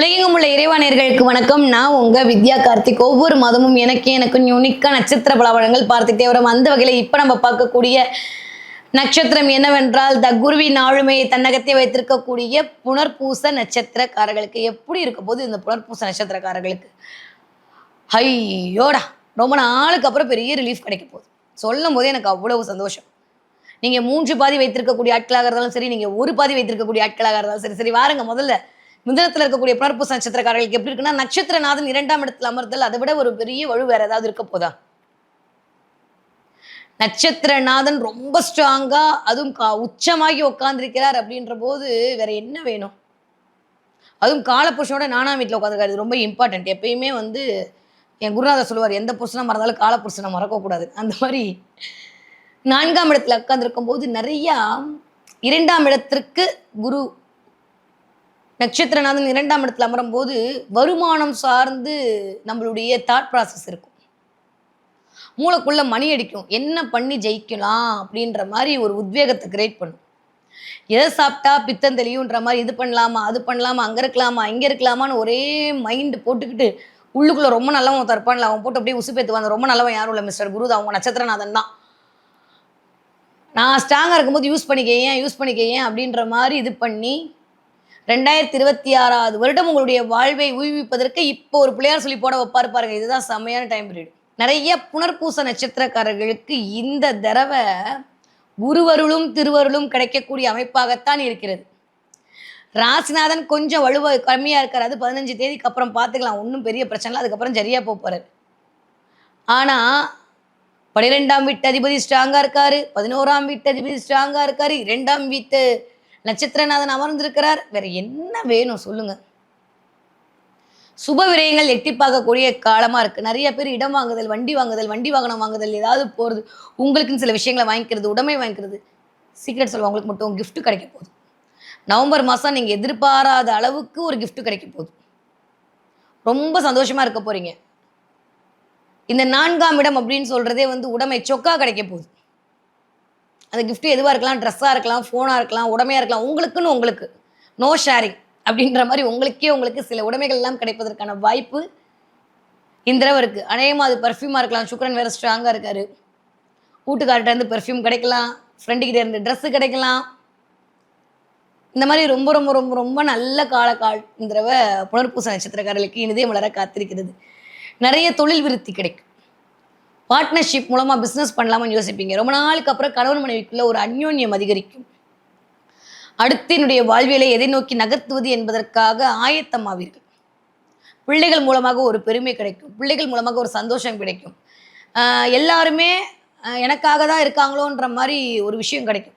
உலகெங்கும் உள்ள இறைவானியர்களுக்கு வணக்கம். நான் உங்க வித்யா கார்த்திக். ஒவ்வொரு மாதமும் எனக்கு எனக்கு யூனிக்கா நட்சத்திர பலவழங்கள் பார்த்துக்கிட்டே வரும். அந்த வகையில இப்ப நம்ம பார்க்கக்கூடிய நட்சத்திரம் என்னவென்றால் த குருவின் ஆளுமையை தன்னகத்தை வைத்திருக்கக்கூடிய புனர்பூச நட்சத்திரக்காரர்களுக்கு. எப்படி இருக்க போது இந்த புனர்பூச நட்சத்திரக்காரர்களுக்கு? ஐயோடா ரொம்ப நாளுக்கு அப்புறம் பெரிய ரிலீஃப் கிடைக்க போகுது. சொல்லும் போதே எனக்கு அவ்வளவு சந்தோஷம். நீங்க மூன்று பாதி வைத்திருக்கக்கூடிய ஆட்களாக இருந்தாலும் சரி நீங்க ஒரு பாதி வைத்திருக்கக்கூடிய ஆட்களாக இருந்தாலும் சரி சரி வாருங்க முதல்ல. மிதனத்தில் இருக்கக்கூடிய புனர்பூச நட்சத்திரக்காரர்களுக்கு எப்படி இருக்குன்னா நட்சத்திரநாதன் இரண்டாம் இடத்துல அமர்தல் அதை விட ஒரு பெரிய வலு வேற ஏதாவது இருக்க போதா? நட்சத்திரநாதன் ரொம்ப ஸ்ட்ராங்கா அதுவும் கா உச்சமாகி உட்கார்ந்திருக்கிறார் அப்படின்ற போது வேற என்ன வேணும்? அதுவும் காலப்புருஷனோட நானாம் வீட்டில் உட்காந்துருக்காரு இது ரொம்ப இம்பார்ட்டன்ட் எப்பயுமே வந்து என் குருநாதர் சொல்லுவார் எந்த புருஷனை மறந்தாலும் காலப்புருஷனை மறக்கக்கூடாது. அந்த மாதிரி நான்காம் இடத்துல உட்காந்துருக்கும் போது நிறையா இரண்டாம் இடத்திற்கு குரு நட்சத்திரநாதன் இரண்டாம் இடத்துல அமரும் போது வருமானம் சார்ந்து நம்மளுடைய தாட் ப்ராசஸ் இருக்கும். மூளைக்குள்ள மணி அடிக்கும். என்ன பண்ணி ஜெயிக்கலாம் அப்படின்ற மாதிரி ஒரு உத்வேகத்தை கிரியேட் பண்ணும். எதை சாப்பிட்டா பித்தம் தெளியுன்ற மாதிரி இது பண்ணலாமா அது பண்ணலாமா அங்கே இருக்கலாமா இங்கே இருக்கலாமான்னு ஒரே மைண்டு போட்டுக்கிட்டு உள்ளுக்குள்ளே ரொம்ப நல்லவன் தற்பான்ல அவன் போட்டு அப்படியே உசுப்பேத்துவான் ரொம்ப நல்லவன் யாரும் இல்லை மிஸ்டர் குரு. அவங்க நட்சத்திரநாதன் தான். நான் ஸ்ட்ராங்காக இருக்கும்போது யூஸ் பண்ணிக்க ஏன் யூஸ் பண்ணிக்கேன் அப்படின்ற மாதிரி இது பண்ணி ரெண்டாயிரத்தி இருபத்தி ஆறாவது வருடம் உங்களுடைய வாழ்வை ஊய்விப்பதற்கு இப்போ ஒரு பிள்ளையார் சொல்லி போட வைப்பாரு பாருங்க. இதுதான் செம்மையான டைம் பீரியட் நிறைய புனர்பூச நட்சத்திரக்காரர்களுக்கு இந்த தடவை குருவருளும் திருவருளும் கிடைக்கக்கூடிய அமைப்பாகத்தான் இருக்கிறது. ராசிநாதன் கொஞ்சம் வலுவ கம்மியாக இருக்கார். அது பதினஞ்சு தேதிக்கு அப்புறம் பார்த்துக்கலாம். ஒன்றும் பெரிய பிரச்சனை இல்லை. அதுக்கப்புறம் சரியாக போகிறார் ஆனால் பனிரெண்டாம் பன்னிரெண்டாம் வீட்டு அதிபதி ஸ்ட்ராங்காக இருக்காரு. பதினோராம் வீட்டு அதிபதி ஸ்ட்ராங்காக இருக்காரு. இரண்டாம் வீட்டு நட்சத்திரநாதன் அமர்ந்திருக்கிறார். வேற என்ன வேணும் சொல்லுங்க. சுப விரயங்கள் எட்டி பார்க்கக்கூடிய காலமாக இருக்குது நிறைய பேர் இடம் வாங்குதல் வண்டி வாங்குதல் வண்டி வாகனம் வாங்குதல் ஏதாவது போகிறது உங்களுக்குன்னு சில விஷயங்களை வாங்கிக்கிறது உடமை வாங்கிக்கிறது. சீக்ரெட் உங்களுக்கு மட்டும் கிஃப்ட்டு கிடைக்க போகுது. நவம்பர் மாதம் நீங்கள் எதிர்பாராத அளவுக்கு ஒரு கிஃப்ட்டு கிடைக்க போகுது. ரொம்ப சந்தோஷமாக இருக்க போகிறீங்க இந்த நான்காம் இடம் அப்படின்னு சொல்கிறதே வந்து உடமை சொக்கா கிடைக்க போகுது. அந்த கிஃப்ட்டு எதுவாக இருக்கலாம் ட்ரெஸ்ஸாக இருக்கலாம் ஃபோனாக இருக்கலாம் உடமையாக இருக்கலாம் உங்களுக்குன்னு உங்களுக்கு. நோ ஷேரிங் அப்படின்ற மாதிரி உங்களுக்கே உங்களுக்கு சில உடைமைகள் எல்லாம் கிடைப்பதற்கான வாய்ப்பு இந்த தடவை இருக்குது அநேகமாக அது பர்ஃப்யூமாக இருக்கலாம் சுக்கரன் வேறு ஸ்ட்ராங்காக இருக்காரு. வீட்டுக்கார்ட்ட இருந்து பெர்ஃப்யூம் கிடைக்கலாம் ஃப்ரெண்டுக்கிட்ட இருந்து ட்ரெஸ்ஸு கிடைக்கலாம். இந்த மாதிரி ரொம்ப ரொம்ப ரொம்ப ரொம்ப நல்ல காலக்கால் இந்த தடவை புனர்பூச நட்சத்திரக்காரர்களுக்கு இனிதே மலர காத்திருக்கிறது. நிறைய தொழில் விருத்தி கிடைக்கும். பார்ட்னர்ஷிப் மூலமா பிஸ்னஸ் பண்ணலாமான்னு யோசிப்பீங்க. ரொம்ப நாளுக்கு அப்புறம் கணவன் மனைவிக்குள்ள ஒரு அந்யோன்யம் அதிகரிக்கும். அடுத்து என்னுடைய வாழ்வியலை எதை நோக்கி நகர்த்துவது என்பதற்காக ஆயத்தமாவீர்கள். பிள்ளைகள் மூலமாக ஒரு பெருமை கிடைக்கும். பிள்ளைகள் மூலமாக ஒரு சந்தோஷம் கிடைக்கும். எல்லாருமே எனக்காக தான் இருக்காங்களோன்ற மாதிரி ஒரு விஷயம் கிடைக்கும்.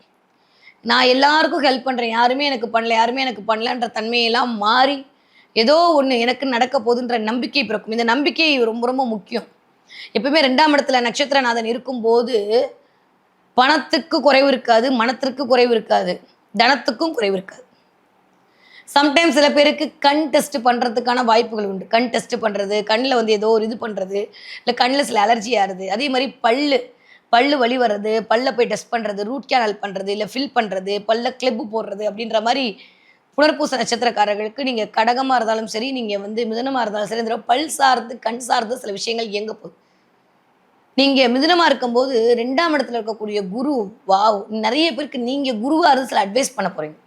நான் எல்லாருக்கும் ஹெல்ப் பண்ணுறேன் யாருமே எனக்கு பண்ணல யாருமே எனக்கு பண்ணலன்ற தன்மையெல்லாம் மாறி ஏதோ ஒன்று எனக்கு நடக்க போகுதுன்ற நம்பிக்கை பிறக்கும். இந்த நம்பிக்கை ரொம்ப ரொம்ப முக்கியம். எப்பவுமே ரெண்டாம் இடத்துல நட்சத்திரநாதன் இருக்கும்போது பணத்துக்கு குறைவு இருக்காது மனத்திற்கு குறைவு இருக்காது தனத்துக்கும் குறைவு இருக்காது. சம்டைம்ஸ் சில பேருக்கு கண் டெஸ்ட் பண்ணுறதுக்கான வாய்ப்புகள் உண்டு. கண் டெஸ்ட் பண்ணுறது கண்ணில் வந்து ஏதோ ஒரு இது பண்ணுறது இல்லை கண்ணில் சில அலர்ஜி ஆறுது அதே மாதிரி பல்லு பல்லு வலி வர்றது பல்ல போய் டெஸ்ட் பண்ணுறது ரூட் கேனல் பண்ணுறது இல்லை ஃபில் பண்ணுறது பல்ல கிளிப்பு போடுறது அப்படின்ற மாதிரி புனர்பூச நட்சத்திரக்காரர்களுக்கு நீங்கள் கடகமாக இருந்தாலும் சரி நீங்கள் வந்து மிதனமாக இருந்தாலும் சரி இந்த பல் சார்ந்து கண் சார்ந்து சில விஷயங்கள் இயங்க போகுது. நீங்கள் மிதுனமாக இருக்கும்போது ரெண்டாம் இடத்துல இருக்கக்கூடிய குரு வாவ் நிறைய பேருக்கு நீங்கள் குருவா இருந்து சில அட்வைஸ் பண்ண போகிறீங்க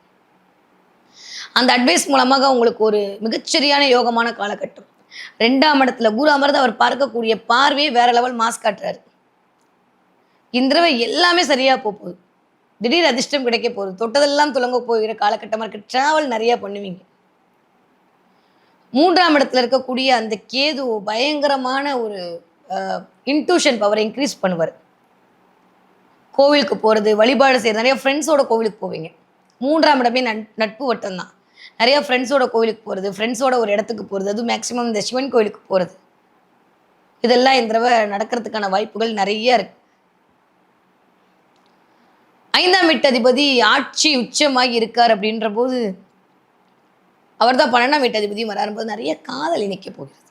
அந்த அட்வைஸ் மூலமாக உங்களுக்கு ஒரு மிகச்சரியான யோகமான காலகட்டம். ரெண்டாம் இடத்துல குரு அமர்ந்து அவர் பார்க்கக்கூடிய பார்வையே வேற லெவல் மாஸ் காட்டுறாரு. இந்த தடவை எல்லாமே சரியா போகுது. திடீர் அதிர்ஷ்டம் கிடைக்க போகுது. தொட்டதெல்லாம் துலங்க போகிற காலகட்டமாக இருக்கு. டிராவல் நிறையா பண்ணுவீங்க. மூன்றாம் இடத்துல இருக்கக்கூடிய அந்த கேது பயங்கரமான ஒரு இன்ட்யூஷன் பவரை இன்க்ரீஸ் பண்ணுவார். கோவிலுக்கு போகிறது வழிபாடு செய்கிறது நிறைய ஃப்ரெண்ட்ஸோட கோவிலுக்கு போவீங்க. மூன்றாம் இடமே நட் நட்பு வட்டம் தான் நிறைய ஃப்ரெண்ட்ஸோட கோவிலுக்கு போகிறது ஃப்ரெண்ட்ஸோட ஒரு இடத்துக்கு போகிறது அதுவும் மேக்ஸிமம் இந்த சிவன் கோவிலுக்கு போகிறது இதெல்லாம் இந்த தடவை நடக்கிறதுக்கான வாய்ப்புகள் நிறைய இருக்கு. ஐந்தாம் வீட்டு அதிபதி ஆட்சி உச்சமாகி இருக்கார் அப்படின்ற போது அவர் தான் பன்னெண்டாம் வீட்டு அதிபதியும் வராரும்போது நிறைய காதல் இணைக்க போகிறது.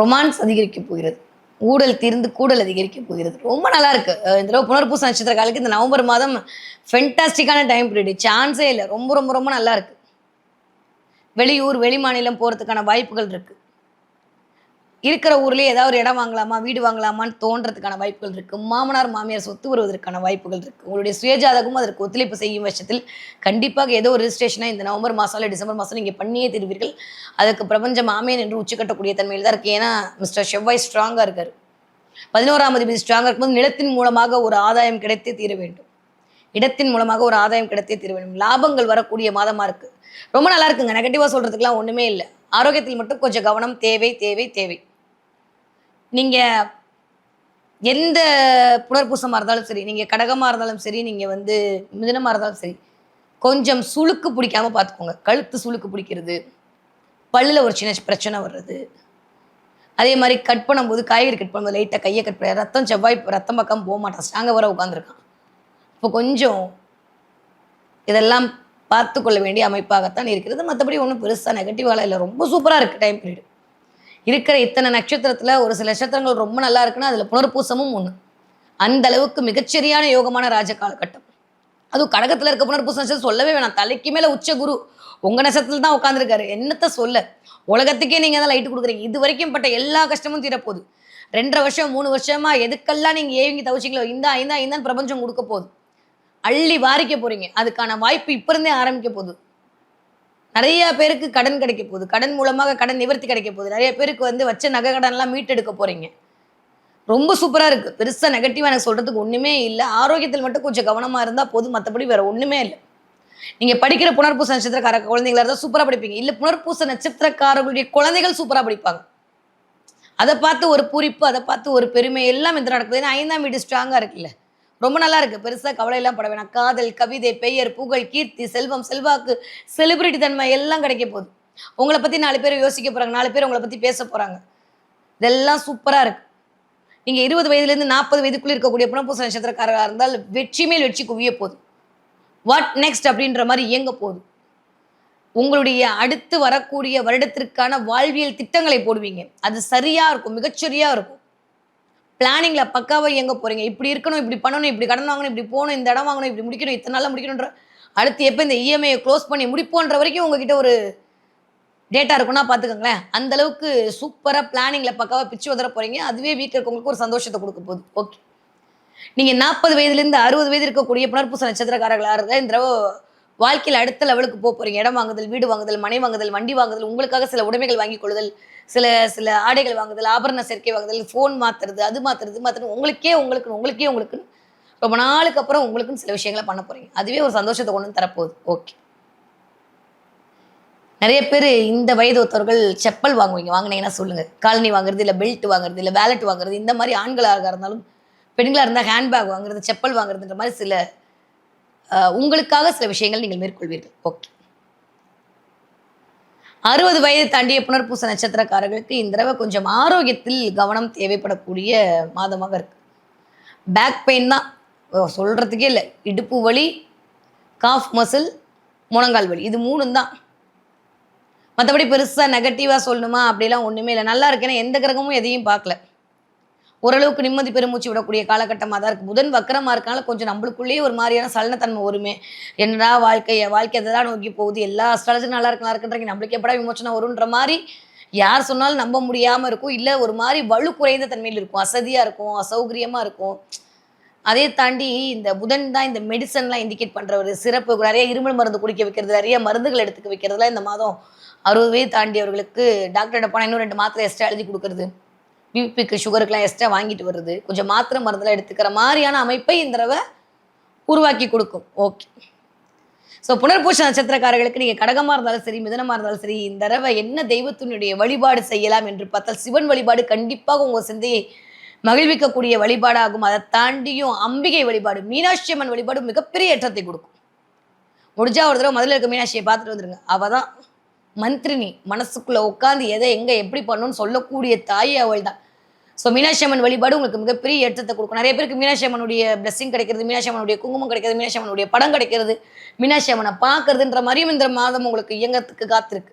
ரொமான்ஸ் அதிகரிக்க போகிறது. ஊடல் தீர்ந்து கூடல் அதிகரிக்க போகிறது. ரொம்ப நல்லா இருக்கு இந்த தடவை புனர்பூச நட்சத்திர காலுக்கு இந்த நவம்பர் மாதம் ஃபென்டாஸ்டிக்கான டைம் பீரியட் சான்ஸே இல்லை. ரொம்ப ரொம்ப ரொம்ப நல்லா இருக்கு வெளியூர் வெளிமாநிலம் போகிறதுக்கான வாய்ப்புகள் இருக்குது இருக்கிற ஊர்லேயே ஏதாவது ஒரு இடம் வாங்கலாமா வீடு வாங்கலாமான்னு தோன்றதுக்கான வாய்ப்புகள் இருக்குது மாமனார் மாமியார் சொத்து வருவதற்கான வாய்ப்புகள் இருக்குது உங்களுடைய சுயஜாதகமும் அதற்கு ஒத்துழைப்பு செய்யும் பட்சத்தில் கண்டிப்பாக ஏதோ ஒரு ரிஜிஸ்ட்ரேஷனாக இந்த நவம்பர் மாதம் இல்லை டிசம்பர் மாதம் நீங்கள் பண்ணியே தருவீர்கள். அதுக்கு பிரபஞ்சம் மாமேன் என்று உச்சிக்கட்டக்கூடிய தன்மையில் தான் இருக்குது ஏன்னா மிஸ்டர் செவ்வாய் ஸ்ட்ராங்காக இருக்கார். பதினோராம் அதிபதி ஸ்ட்ராங்காக இருக்கும்போது நிலத்தின் மூலமாக ஒரு ஆதாயம் கிடைத்தே தீர வேண்டும். இடத்தின் மூலமாக ஒரு ஆதாயம் கிடைத்தே தீர வேண்டும். லாபங்கள் வரக்கூடிய மாதமாக இருக்குது ரொம்ப நல்லா இருக்குங்க. நெகட்டிவாக சொல்கிறதுக்குலாம் ஒன்றுமே இல்லை. ஆரோக்கியத்தில் மட்டும் கொஞ்சம் கவனம் தேவை தேவை தேவை. நீங்கள் எந்த புனர்பூசமாக இருந்தாலும் சரி நீங்கள் கடகமாக இருந்தாலும் சரி நீங்கள் வந்து மிதனமாக இருந்தாலும் சரி கொஞ்சம் சுளுக்கு பிடிக்காம பார்த்துக்கோங்க கழுத்து சுளுக்கு பிடிக்கிறது பல்லில் ஒரு சின்ன பிரச்சனை வர்றது. அதே மாதிரி கட் பண்ணும்போது காய்கறி கட் பண்ணும்போது லைட்டாக கையை கட் பண்ண ரத்தம் செவ்வாய் ரத்தம் பக்கம் போக மாட்டான். ஸ்ட்ராங்காக வர உட்காந்துருக்கான் இப்போ கொஞ்சம் இதெல்லாம் பார்த்துக்கொள்ள வேண்டிய அமைப்பாகத்தான் இருக்கிறது. மற்றபடி ஒன்றும் பெருசாக நெகட்டிவாலாம் இல்லை. ரொம்ப சூப்பராக இருக்குது டைம் பீரியட் இருக்கிற இத்தனை நட்சத்திரத்தில் ஒரு சில நட்சத்திரங்கள் ரொம்ப நல்லா இருக்குன்னா அதில் புனர்பூசமும் ஒன்று அந்த அளவுக்கு மிகச்சரியான யோகமான ராஜ காலகட்டம். அதுவும் கடகத்தில் இருக்க புனர்பூச நட்சத்திரம் சொல்லவே வேணாம். தலைக்கு மேலே உச்ச குரு. உங்கள் நட்சத்திரத்தில் தான் உட்காந்துருக்காரு என்னத்த சொல்ல? உலகத்துக்கே நீங்கள் தான் லைட்டு கொடுக்குறீங்க. இது வரைக்கும் பட்ட எல்லா கஷ்டமும் தீரப்போகுது. ரெண்டரை வருஷம் மூணு வருஷமா எதுக்கெல்லாம் நீங்கள் ஏவிங்க தவிச்சிக்கலோ இந்த ஐந்தா ஐந்தான் பிரபஞ்சம் கொடுக்க போகுது. அள்ளி வாரிக்க போறீங்க. அதுக்கான வாய்ப்பு இப்போ இருந்தே ஆரம்பிக்க போகுது. நிறைய பேருக்கு கடன் கிடைக்க போகுது. கடன் மூலமாக கடன் நிவர்த்தி கிடைக்க போகுது. நிறைய பேருக்கு வந்து வச்ச நகை கடன்லாம் மீட்டெடுக்க போகிறீங்க ரொம்ப சூப்பராக இருக்குது பெருசாக நெகட்டிவாக எனக்கு சொல்கிறதுக்கு ஒன்றுமே இல்லை. ஆரோக்கியத்தில் மட்டும் கொஞ்சம் கவனமாக இருந்தால் போதும். மற்றபடி வேறு ஒன்றுமே இல்லை. நீங்கள் படிக்கிற புனர்பூச நட்சத்திரக்கார குழந்தைங்களா இருந்தால் சூப்பராக படிப்பீங்க. இல்லை புனர்பூச நட்சத்திரக்காரர்களுடைய குழந்தைகள் சூப்பராக படிப்பாங்க. அதை பார்த்து ஒரு பூரிப்பு அதை பார்த்து ஒரு பெருமை எல்லாம் இந்த நடக்குது. ஏன்னா ஐந்தாம் வீடு ஸ்ட்ராங்காக இருக்குல்ல. ரொம்ப நல்லா இருக்கு பெருசா கவலை எல்லாம் பட வேணாம். காதல் கவிதை பெயர் புகழ் கீர்த்தி செல்வம் செல்வாக்கு செலிபிரிட்டி தன்மை எல்லாம் கிடைக்க போகுது. உங்களை பத்தி நாலு பேர் யோசிக்க போறாங்க. நாலு பேர் உங்களை பத்தி பேச போறாங்க. இதெல்லாம் சூப்பரா இருக்கு. நீங்க இருபது வயதுலேருந்து நாற்பது வயதுக்குள்ள இருக்கக்கூடிய புனப்பூச நட்சத்திரக்காரராக இருந்தால் வெற்றி மேல் வெற்றி குவிய போகுது. வாட் நெக்ஸ்ட் அப்படின்ற மாதிரி இயங்க போகுது. உங்களுடைய அடுத்து வரக்கூடிய வருடத்திற்கான வாழ்வியல் திட்டங்களை போடுவீங்க. அது சரியா இருக்கும் மிகச்சரியா இருக்கும். பிளானிங்கில் பக்காவாக இயங்க போகிறீங்க இப்படி இருக்கணும் இப்படி பண்ணணும் இப்படி கடன் வாங்கணும் இப்படி போகணும் இந்த இடம் வாங்கணும் இப்படி முடிக்கணும் இத்தனை நாளில் முடிக்கணுன்ற அடுத்து எப்போ இந்த இஎம்ஐயை க்ளோஸ் பண்ணி முடிப்போன்ற வரைக்கும் உங்ககிட்ட ஒரு டேட்டா இருக்குன்னா பார்த்துக்கோங்களேன் அந்த அளவுக்கு சூப்பராக பிளானிங்கில் பக்காவாக பிச்சு உதற போகிறீங்க அதுவே வீட்டில் இருக்கவங்களுக்கு ஒரு சந்தோஷத்தை கொடுக்க போகுது. ஓகே நீங்கள் நாற்பது வயதுலேருந்து அறுபது வயது இருக்கக்கூடிய புனர்பூச நட்சத்திரக்காரர்களாக இருந்தால் இந்த தடவை வாழ்க்கையில் அடுத்த லெவலுக்கு போக இடம் வாங்குதல் வீடு வாங்குதல் மனை வாங்குதல் வண்டி வாங்குதல் உங்களுக்காக சில உடைமைகள் வாங்கி கொள்ளுதல் சில சில ஆடைகள் வாங்குதல் ஆபரண சேர்க்கை வாங்குதல் ஃபோன் மாத்துறது அது மாத்துறது மாற்றுறது மாத்துறது உங்களுக்கே உங்களுக்கு உங்களுக்கே உங்களுக்கு ரொம்ப நாளுக்கு அப்புறம் உங்களுக்குன்னு சில விஷயங்களை பண்ண போறீங்க. அதுவே ஒரு சந்தோஷத்தை கொண்டு தரப்போகுது. ஓகே. நிறைய பேர் இந்த வயது ஒருத்தவர்கள் செப்பல் வாங்குவீங்க. வாங்குனீங்கன்னா சொல்லுங்க. காலனி வாங்குறது இல்லை பெல்ட் வாங்குறது இல்லை வேலட் வாங்குறது இந்த மாதிரி ஆண்களாக இருந்தாலும் பெண்களாக இருந்தால் ஹேண்ட்பேக் வாங்குறது செப்பல் வாங்குறதுன்ற மாதிரி சில உங்களுக்காக சில விஷயங்கள் நீங்கள் மேற்கொள்வீர்கள். ஓகே அறுபது வயது தாண்டிய புனர்பூச நட்சத்திரக்காரர்களுக்கு இந்த தடவை கொஞ்சம் ஆரோக்கியத்தில் கவனம் தேவைப்படக்கூடிய மாதமாக இருக்கு. பேக் பெயின் தான். சொல்கிறதுக்கே சொல்றதுக்கே இல்லை. இடுப்பு வலி காஃப் மசில் முழங்கால் வலி. இது மூணும் தான். மற்றபடி பெருசாக நெகட்டிவாக சொல்லணுமா? அப்படிலாம் ஒன்றுமே இல்லை. நல்லா இருக்கேன்னா எந்த கிரகமும் எதையும் பார்க்கல. ஓரளவுக்கு நிம்மதி பெருமூச்சு விடக்கூடிய காலகட்டமாக தான் இருக்குது புதன் வக்கரமாக இருக்கனால கொஞ்சம் நம்மளுக்குள்ளேயே ஒரு மாதிரியான சலனத்தன்மை வருமே. என்னடா வாழ்க்கை வாழ்க்கை அதை தான் நோக்கி போகுது? எல்லா அஸ்ட்ராலஜரும் நல்லா இருக்கலாம் நல்லா இருக்குன்றீங்க. நம்மளுக்கு எப்படா விமோச்சனம் வருன்ற மாதிரி யார் சொன்னாலும் நம்ப முடியாமல் இருக்கும். இல்லை ஒரு மாதிரி வலு குறைந்த தன்மையில் இருக்கும். அசதியாக இருக்கும் அசௌகரியமாக இருக்கும். அதே தாண்டி இந்த புதன் தான் இந்த மெடிசன்லாம் இண்டிகேட் பண்ணுறவர் சிறப்பு நிறைய இருமல் மருந்து குடிக்க வைக்கிறது நிறைய மருந்துகள் எடுத்துக்க வைக்கிறதுலாம் இந்த மாதம் அறுபது வயது தாண்டியவர்களுக்கு டாக்டர்கிட்ட போனால் இன்னும் ரெண்டு மாத்திரை எக்ஸ்ட்ரா எழுதி கொடுக்குறது. பிபிக்கு சுகருக்குலாம் எக்ஸ்ட்ரா வாங்கிட்டு வருது. கொஞ்சம் மாத்திரை மருந்தெல்லாம் எடுத்துக்கிற மாதிரியான அமைப்பை இந்த தடவை உருவாக்கி கொடுக்கும். ஓகே ஸோ புனர்பூச நட்சத்திரக்காரர்களுக்கு நீங்கள் கடகமாக இருந்தாலும் சரி மிதனமாக இருந்தாலும் சரி இந்த தடவை என்ன தெய்வத்தினுடைய வழிபாடு செய்யலாம் என்று பார்த்தால் சிவன் வழிபாடு கண்டிப்பாக உங்கள் சிந்தையை மகிழ்விக்கக்கூடிய வழிபாடாகும். அதை தாண்டியும் அம்பிகை வழிபாடு மீனாட்சி அம்மன் வழிபாடு மிகப்பெரிய ஏற்றத்தை கொடுக்கும். முடிஞ்சா ஒரு தடவை முதல்ல இருக்க மீனாட்சியை பார்த்துட்டு வந்துருங்க. அவள் தான் மந்திரினி மனசுக்குள்ள உட்காந்து எதை எங்க எப்படி பண்ணணும்னு சொல்லக்கூடிய தாய் அவள் தான் ஸோ மீனாட்சி அம்மன் வழிபாடு உங்களுக்கு மிகப்பெரிய ஏற்றத்தை கொடுக்கும். நிறைய பேருக்கு மீனாட்சி அம்மனுடைய பிளெஸிங் கிடைக்கிறது மீனாட்சி அம்மனுடைய குங்குமம் கிடைக்கிறது மீனாட்சி அம்மனுடைய படம் கிடைக்கிறது. மீனாட்சி அம்மனை பார்க்கறதுன்ற மாதிரியும் இந்த மாதம் உங்களுக்கு இயங்கத்துக்கு காத்திருக்கு.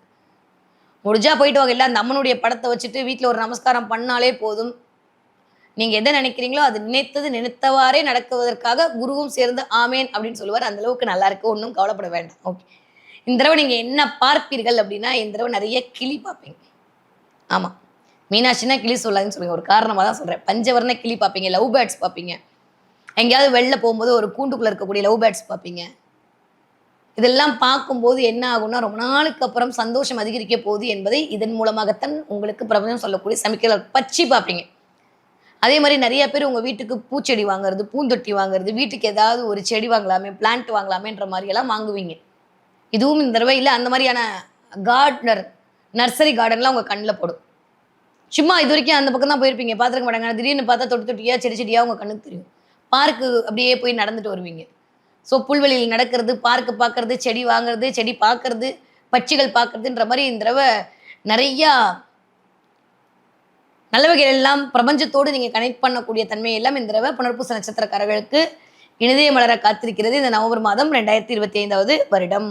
முடிஞ்சா போயிட்டு வாங்க. இல்லை அந்த அம்மனுடைய படத்தை வச்சுட்டு வீட்டில் ஒரு நமஸ்காரம் பண்ணாலே போதும். நீங்கள் எதை நினைக்கிறீங்களோ அது நினைத்தது நினைத்தவாறே நடக்குவதற்காக குருவும் சேர்ந்து ஆமேன் அப்படின்னு சொல்லுவார். அந்தளவுக்கு நல்லா இருக்கு. ஒன்றும் கவலைப்பட வேண்டாம். ஓகே இந்த தடவை நீங்கள் என்ன பார்ப்பீர்கள் அப்படின்னா இந்த தடவை நிறைய கிளி பார்ப்பீங்க. ஆமாம் மீனாட்சினா கிளி சொல்லாதுன்னு சொல்லுங்க. ஒரு காரணமாக தான் சொல்கிறேன் பஞ்சவர்ண கிளி பார்ப்பீங்க. லவ் பேர்ட்ஸ் பார்ப்பீங்க. எங்கேயாவது வெளில போகும்போது ஒரு கூண்டுக்குள்ளே இருக்கக்கூடிய லவ் பேர்ட்ஸ் பார்ப்பீங்க. இதெல்லாம் பார்க்கும்போது என்ன ஆகும்னா ரொம்ப நாளுக்கு அப்புறம் சந்தோஷம் அதிகரிக்க போகுது என்பதை இதன் மூலமாகத்தான் உங்களுக்கு பிரபஞ்சம் சொல்லக்கூடிய சமைக்கிற பச்சி பார்ப்பீங்க. அதே மாதிரி நிறைய பேர் உங்கள் வீட்டுக்கு பூச்செடி வாங்குறது பூந்தொட்டி வாங்குறது வீட்டுக்கு ஏதாவது ஒரு செடி வாங்கலாமே பிளான்ட் வாங்கலாமேன்ற மாதிரியெல்லாம் வாங்குவீங்க. இதுவும் இந்த தடவை இல்லை அந்த மாதிரியான கார்டனர் நர்சரி கார்டன்லாம் உங்கள் கண்ணில் போடும். சும்மா இது வரைக்கும் அந்த பக்கம் தான் போயிருப்பீங்க. பார்த்துருக்க மாட்டாங்க. திடீர்னு பார்த்தா தொட்டி தொட்டியாக செடி செடியாக உங்கள் கண்ணுக்கு தெரியும். பார்க்கு அப்படியே போய் நடந்துட்டு வருவீங்க. ஸோ புல்வெளியில் நடக்கிறது பார்க்கு பார்க்கறது செடி வாங்குறது செடி பார்க்கறது பட்சிகள் பார்க்கறதுன்ற மாதிரி இந்த தடவை நிறையா நல்ல வகையில் எல்லாம் பிரபஞ்சத்தோடு நீங்கள் கனெக்ட் பண்ணக்கூடிய தன்மை எல்லாம் இந்த தடவை புனர்பூச நட்சத்திரக்காரர்களுக்கு இனிதய மலர காத்திருக்கிறது இந்த நவம்பர் மாதம் ரெண்டாயிரத்தி இருபத்தி ஐந்தாவது வருடம்.